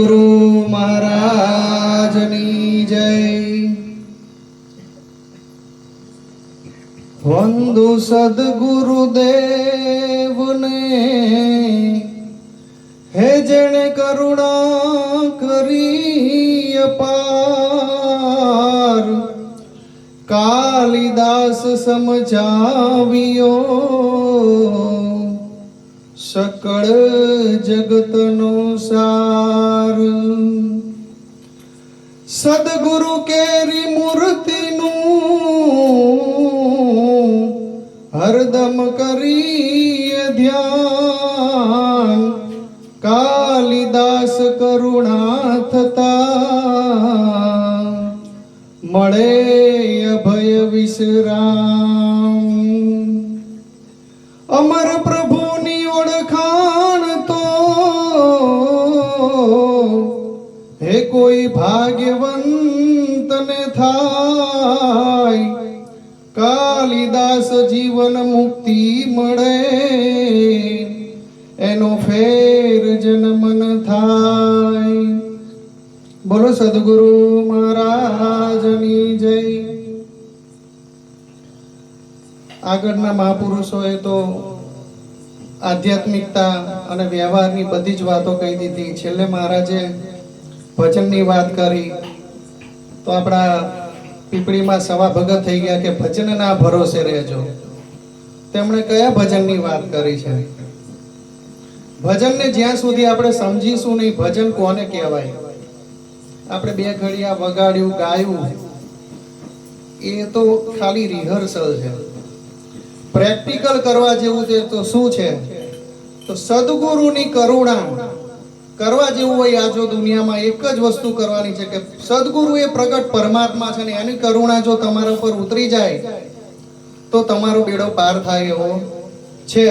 સદગુરુ મહારાજની જય. વંદુ સદગુરુ દેવને હે જેણે કરુણા કરી અપાર, કાલિદાસ સમજાવ્યો સકળ જગતનો સાર. સદગુરુ કેરી મૂર્તિનું હરદમ કરી ધ્યાન. કાલિદાસ કરુણા થતા મળે અભય વિશ્રામ. અમર પ્રભુની ઓળખાણ તો હે કોઈ ભાગ્યવંતને કાલિદાસ જીવન મુક્તિ મળે. એનો ફેર જન્મન થાય. બોલો સદગુરુ મહારાજની જય. આગળના મહાપુરુષોએ તો આધ્યાત્મિકતા અને વ્યવહારની બધી જ વાતો કહી દીધી. છેલ્લે મહારાજે ભજનની વાત કરી. તો આપણા પીપળીમાં સવા ભગત થઈ ગયા કે ભજનના ભરોસે રહેજો. તેમણે કયા ભજનની વાત કરી છે? ભજનને જ્યાં સુધી આપણે સમજીશું નહીં, ભજન કોને કહેવાય? આપણે બે ઘડિયા વગાડ્યું, ગાયું. એ તો ખાલી રિહર્સલ છે. પ્રેક્ટિકલ કરવા જેવું છે તો શું છે? તો સદગુરુની કરુણા. કરવા જેવું હોય આ જો દુનિયામાં એક જ વસ્તુ કરવાની છે કે સદગુરુ એ પ્રગટ પરમાત્મા છે ને એની કરુણા જો તમારા ઉપર ઉતરી જાય, તો તમારો બેડો પાર થાય એવો છે.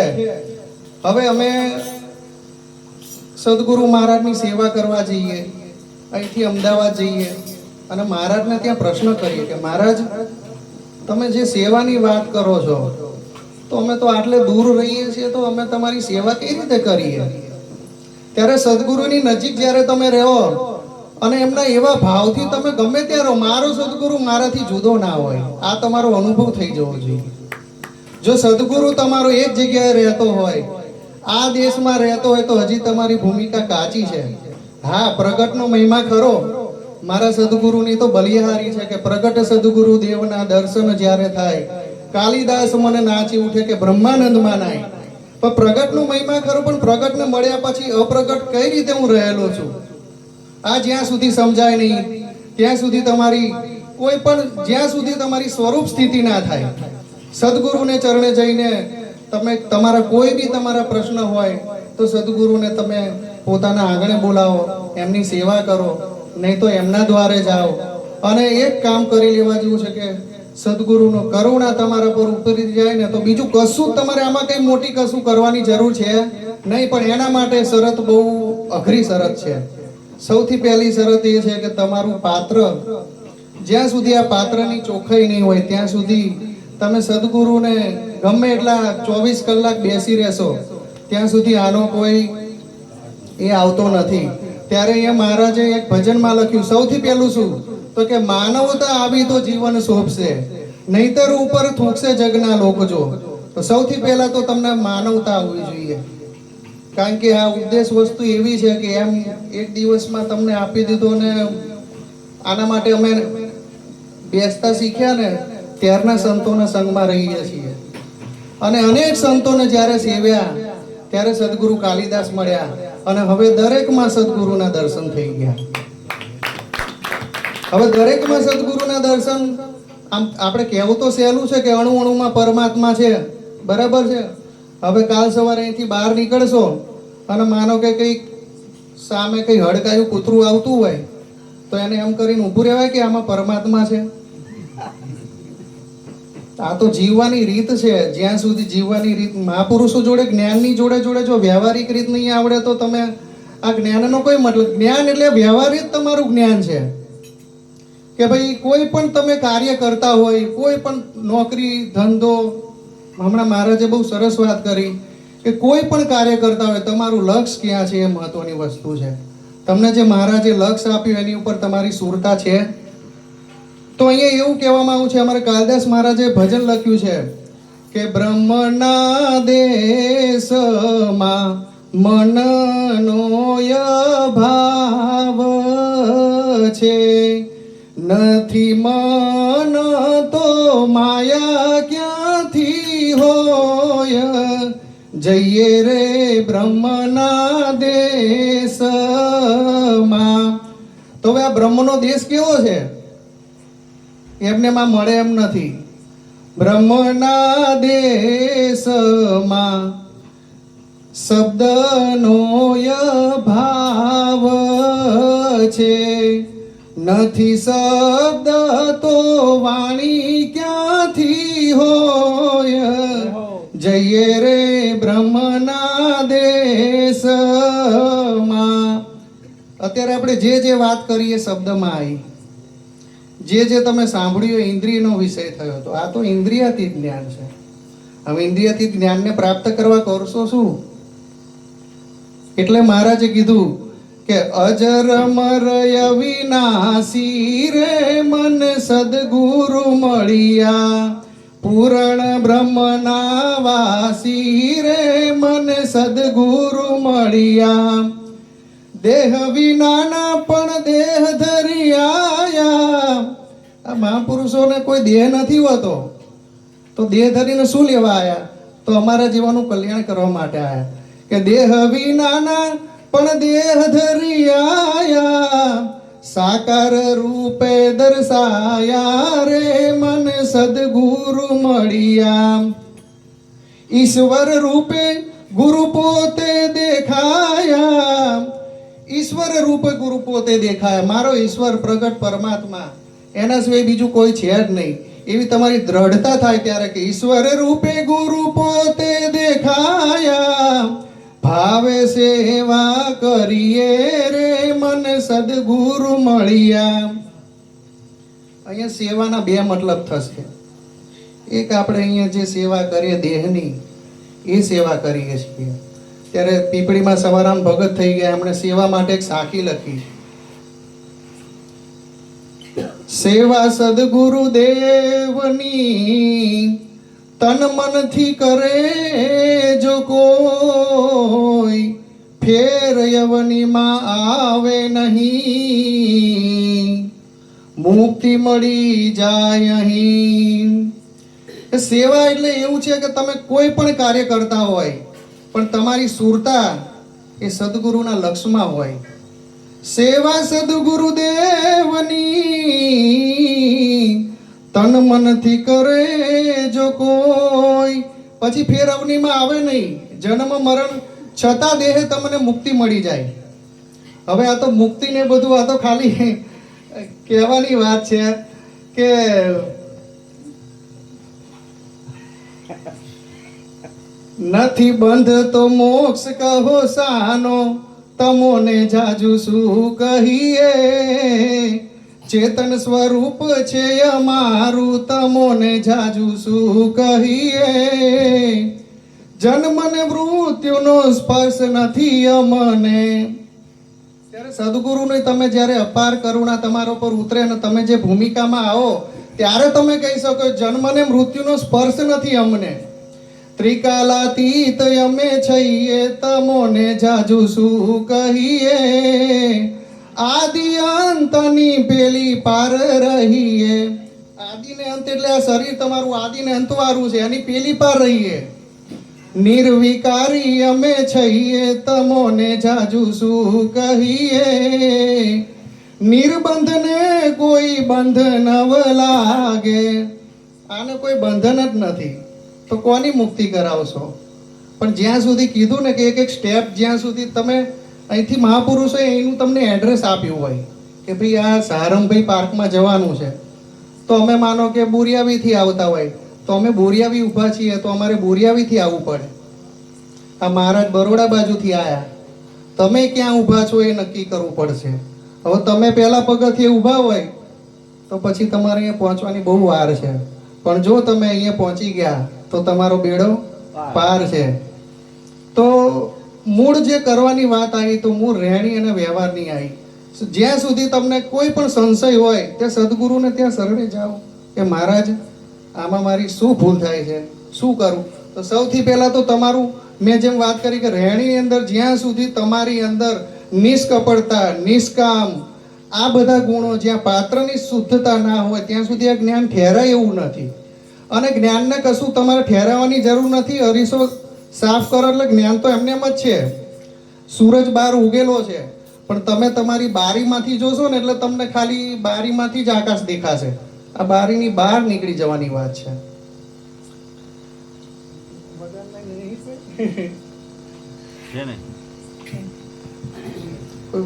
હવે અમે સદગુરુ મહારાજની સેવા કરવા જઈએ, અહીંથી અમદાવાદ જઈએ અને મહારાજને ત્યાં પ્રશ્ન કરીએ કે મહારાજ, તમે જે સેવાની વાત કરો છો, તો અમે તો આટલે દૂર રહીએ છીએ, તો અમે તમારી સેવા કઈ રીતે કરીએ? ત્યારે સદગુરુની નજીક જ્યારે તમે રહો અને એમના એવા ભાવથી તમે ગમે ત્યાં રહો, મારો સદગુરુ મારાથી જુદો ના હોય. આ તમારો અનુભવ થઈ જવો જોઈએ. જો સદગુરુ તમારો એક જગ્યાએ રહેતો હોય, આ દેશમાં રહેતો હોય તો હજી તમારી ભૂમિકા કાચી છે. હા, પ્રગટનો મહિમા ખરો. મારા સદગુરુની તો બલિહારી છે કે પ્રગટ સદગુરુ દેવના દર્શન જ્યારે થાય, કાલિદાસ મને નાચી ઉઠે કે બ્રહ્માનંદમાં નાય પણ પ્રગટનો મહિમા ખરો, પણ પ્રગટને મળ્યા પછી અપ્રગટ કઈ રીતે હું રહેલો છું? આ જ્યાં સુધી સમજાય નહીં. ત્યાં સુધી તમારી કોઈ પણ, જ્યાં સુધી તમારી સ્વરૂપ સ્થિતિ ના થાય. સદગુરુને ચરણે જઈને તમે, તમારા કોઈ બી તમારા પ્રશ્ન હોય, તો સદગુરુને તમે પોતાના આંગણે બોલાવો, એમની સેવા કરો, નહીં તો એમના દ્વારે જાઓ. અને એક કામ કરી લેવા જેવું છે કે સદગુરુનો કરુણા તમારા પર ઉતરી જાય ને તો બીજું કશું તમારે આમાં કઈ મોટી કશું કરવાની જરૂર છે? નહીં, પણ એના માટે શરત બહુ અઘરી શરત છે. સૌથી પહેલી શરત એ છે કે તમારું પાત્ર, જ્યાં સુધી આ પાત્રની ચોખ્ખાઈ નહીં હોય, ત્યાં સુધી તમે સદગુરુને ગમે એટલા ચોવીસ કલાક બેસી રહેશો, ત્યાં સુધી આનો કોઈ એ આવતો નથી. ત્યારે એ મહારાજે એક ભજનમાં લખ્યું, સૌથી પહેલું શું? તો કે માનવતા આવી તો જીવન શોભશે, નહીતર ઉપર થૂકશે જગના લોકો જો. તો સૌથી પહેલા તો તમને માનવતા આવવી જોઈએ. કારણ કે આ ઉપદેશ વસ્તુ એવી છે કે એમ એક દિવસમાં તમને આપી દીધો ને આના માટે અમે બેસતા શીખ્યા ને, ત્યારના સંતોના સંગમાં રહીએ છીએ. અને અનેક સંતોને જ્યારે સેવ્યા, ત્યારે સદગુરુ કાલિદાસ મળ્યા. અને હવે દરેકમાં સદગુરુના દર્શન થઈ ગયા. હવે દરેકમાં સદગુરુના દર્શન, આમ આપણે કહેવું તો સહેલું છે કે અણુ અણુમાં પરમાત્મા છે, બરાબર છે? હવે કાલ સવારે અહીંથી બહાર નીકળશો અને માનો કે કંઈક સામે કંઈ હડકાયું કૂતરું આવતું હોય, તો એને એમ કરીને ઊભું રહેવાય કે આમાં પરમાત્મા છે? આ તો જીવવાની રીત છે. જ્યાં સુધી જીવવાની રીત મહાપુરુષો જોડે, જ્ઞાનની જોડે જોડે જો વ્યવહારિક રીત નહીં આવડે તો તમે આ જ્ઞાનનો કોઈ મતલબ, જ્ઞાન એટલે વ્યવહારિક તમારું જ્ઞાન છે. કે ભાઈ કોઈ પણ તમે કાર્ય કરતા હોય, કોઈ પણ નોકરી, ધંધો, હમણાં મહારાજે બહુ સરસ વાત કરી કે કોઈ પણ કાર્ય કરતા હોય, તમારું લક્ષ્ય ક્યાં છે એ મહત્વની વસ્તુ છે. તમને જે મહારાજે લક્ષ્ય આપ્યું એની ઉપર તમારી સુરતા છે. તો અહીંયા એવું કહેવામાં આવ્યું છે, અમારે કાલદાસ મહારાજે ભજન લખ્યું છે કે બ્રહ્મના દેશમાં મનનો ભાવ છે. નથી મન તો માયા ક્યાંથી હોય? જઈએ રે બ્રહ્મના દેશમાં. તો હવે આ બ્રહ્મનો દેશ કેવો છે? એમને માં મળે એમ નથી. બ્રહ્મના દેશમાં શબ્દનો ભાવ છે. નથી શબ્દ તો વાણી ક્યાંથી હોય? જઈએ રે બ્રહ્મના દેશમાં. અત્યારે આપણે જે જે વાત કરીએ શબ્દમાં આવી જે જે તમે સાંભળ્યું ઇન્દ્રિયનો વિષય થયો હતો. આ તો ઇન્દ્રિયાથી જ્ઞાન છે. હવે ઇન્દ્રિયાતીત જ્ઞાનને પ્રાપ્ત કરવા કરશો શું? એટલે મહારાજે કીધું કે અજર મરય વિનાશી રે મન સદગુરુ મળ્યા. પૂરણ બ્રહ્મના વાસી રે મન સદગુરુ મળ્યા. દેહ વિનાના પણ દેહ ધરી આયા આ મહાપુરુષોને કોઈ દેહ નથી હોતો. તો દેહ ધરીને શું લેવા આવ્યા તો અમારા જીવનનું કલ્યાણ કરવા માટે આયા. કે દેહ વિનાના પણ દેહ ધરી આયા. સાકાર રૂપે દર્શાયા રે મન સદગુરુ મળ્યા. ઈશ્વર રૂપે ગુરુ પોતે દેખાયા. ઈશ્વર રૂપે ગુરુ પોતે દેખાયા. મારો ઈશ્વર પ્રગટ પરમાત્મા. એના સિવાય બીજું કોઈ છે જ નહીં. એવી તમારી દ્રઢતા થાય ત્યારે કે ઈશ્વર રૂપે ગુરુ પોતે દેખાયા. ભાવે સેવા કરીએ રે મન સદગુરુ મળ્યા. અહીંયા સેવાના બે મતલબ થશે. એક આપણે અહીંયા જે સેવા કરીએ દેહની, એ સેવા કરીએ છીએ. ત્યારે પીપળીમાં સવારામ ભગત થઈ ગયા, એમણે સેવા માટે એક સાખી લખી. સેવા સદગુરુ દેવની તન મનથી કરે જો કોઈ, ફેર યવનીમાં આવે નહીં. મુક્તિ મળી જાય અહીં. સેવા એટલે એવું છે કે તમે કોઈ પણ કાર્ય કરતા હોય, પણ તમારી સુરતા એ સદગુરુના લક્ષમાં હોય. સેવા સદગુરુ દેવની તન મનથી કરે જો કોઈ. પછી ફેર અવનીમાં આવે નહીં. જન્મ, મરણ, છતાં દેહે તમને મુક્તિ મળી જાય. હવે આ તો મુક્તિ ને બધું આ તો ખાલી કહેવાની વાત છે કે નથી બંધ તો મોક્ષ કહો સાનો. તમોને જાજુ શું કહીએ? ચેતન સ્વરૂપ છે અમારું, તમોને જાજુ શું કહીએ? જન્મ ને મૃત્યુનો સ્પર્શ નથી અમને. ત્યારે સદગુરુની તમે જ્યારે અપાર કરુણા તમારા પર ઉતરે અને તમે જે ભૂમિકામાં આવો, ત્યારે તમે કહી શકો, જન્મ ને મૃત્યુનો સ્પર્શ નથી અમને. ત્રિકાલાતીત અમે છઈએ તમોને જાજુ શું કહીએ? આદિ અંતની પેલી પાર રહીએ. આદિ ને અંત એટલે આ શરીર તમારું આદિ ને અંત વાળું છે, એની પેલી પાર રહીએ. નિર્વિકારી અમે છઈએ તમોને જાજુ શું કહીએ? નિર્બંધને કોઈ બંધ નવ લાગે. આને કોઈ બંધન જ નથી. તો કોની મુક્તિ કરાવશો? પણ જ્યાં સુધી કીધું ને કે એક એક સ્ટેપ જ્યાં સુધી તમે અહીંથી મહાપુરુષોએ એનું તમને એડ્રેસ આપ્યું હોય કે ભાઈ આ સારંગભાઈ પાર્કમાં જવાનું છે, તો અમે માનો કે બોરિયાવીથી આવતા હોય, તો અમે બોરિયાવી ઊભા છીએ, તો અમારે બોરિયાવીથી આવવું પડે. આ મહારાજ બરોડા બાજુથી આવ્યા તમે ક્યાં ઊભા છો એ નક્કી કરવું પડશે. હવે તમે પહેલાં પગથિયે ઊભા હોય, તો પછી તમારે અહીંયા પહોંચવાની બહુ વાર છે. પણ જો તમે અહીંયા પહોંચી ગયા તો તમારો બેડો પાર છે. તો મૂળ જે કરવાની વાત આવી, તો મૂળ રહેણી અને વ્યવહારની આવી. જ્યાં સુધી તમને કોઈ પણ સંશય હોય તે સદગુરુને ત્યાં શરણે જાઓ. કે મહારાજ, આમાં મારી શું ભૂલ થાય છે? શું કરું? તો સૌથી પહેલાં તો તમારું, મેં જેમ વાત કરી કે રહેણીની અંદર જ્યાં સુધી તમારી અંદર નિષ્કપડતા નિષ્કામ, આ બધા ગુણો જ્યાં પાત્રની શુદ્ધતા ના હોય, ત્યાં સુધી આ જ્ઞાન ઠેરાય એવું નથી. અને જ્ઞાનને કશું તમારે ઠેરાવવાની જરૂર નથી. અરીસો સાફ કરો એટલે જ્ઞાન તો એમને એમ જ છે. સૂરજ બહાર ઉગેલો છે. પણ તમે તમારી બારીમાંથી જોશો ને એટલે તમને ખાલી બારીમાંથી જ આકાશ દેખાશે. આ બારીની બહાર નીકળી જવાની વાત છે. કોઈ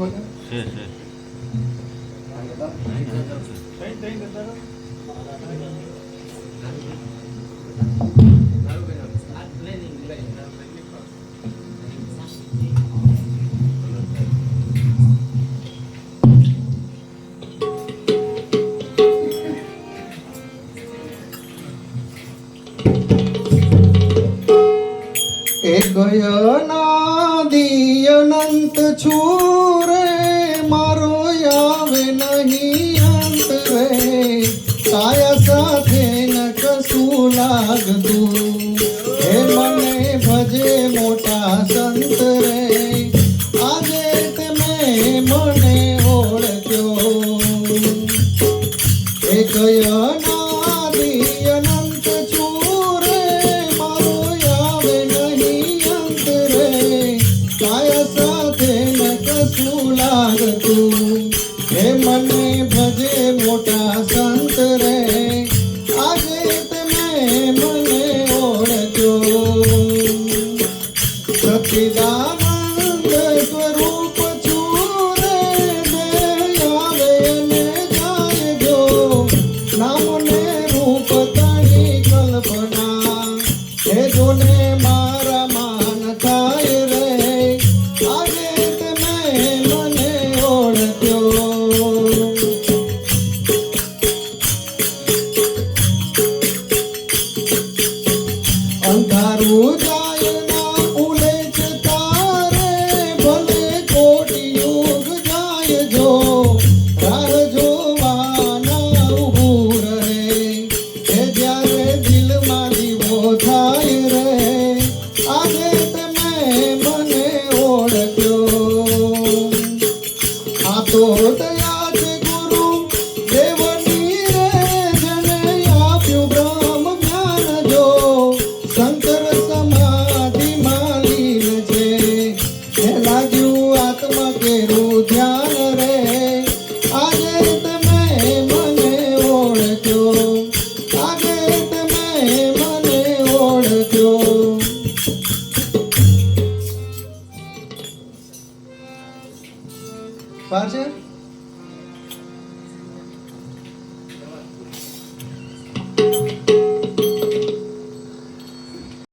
લાગતું હે મને ભજે મોટા સંત આજે તમે મને ઓળખ્યો. એક અનાદિ અનંત છું રે. મારો આવે નહીં અંત રે. કાયા હે મને ભજે મોટા સંત હે જોને guerreiro